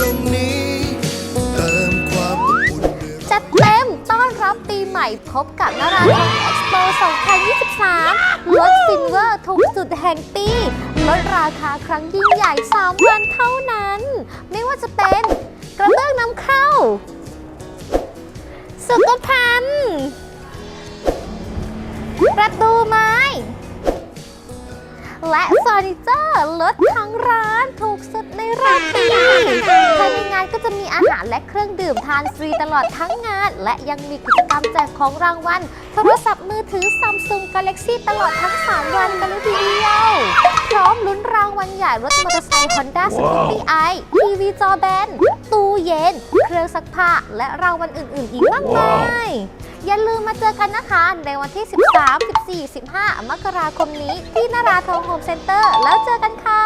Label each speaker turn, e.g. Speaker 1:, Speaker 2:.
Speaker 1: ตรงนี้ เติมควาอบอุ่น
Speaker 2: จัเต็มต้อนรับปีใหม่พบกับนารานนท์เอ็กซ์โป2023 ลดฟินเวอร์ถูกสุดแห่งปี ลดราคาครั้งยิ่งใหญ่3วันเท่านั้น ไม่ว่าจะเป็นกระเบื้องนำเข้า สุขภัณฑ์ประตูไม้ และเฟอร์นิเจอร์ลดทั้งร้านถูกสุดในรอบปี ก็จะมีอาหารและเครื่องดื่มทานฟรีตลอดทั้งงาน และยังมีกิจกรรมแจกของรางวัลโทรศัพท์มือถือ Samsung Galaxy ตลอดทั้ง 3 วันกันเลยทีเดียวพร้อมลุ้นรางวัลใหญ่รถมอเตอร์ไซค์ Honda Scoopy i ทีวีจอแบน ตู้เย็น เครื่องซักผ้า และรางวัลอื่น ๆ อีกมากมายอย่าลืมมาเจอกันนะคะ ในวันที่ 13 14 15 มกราคมนี้ ที่นาราทองโฮมเซ็นเตอร์ แล้วเจอกันค่ะ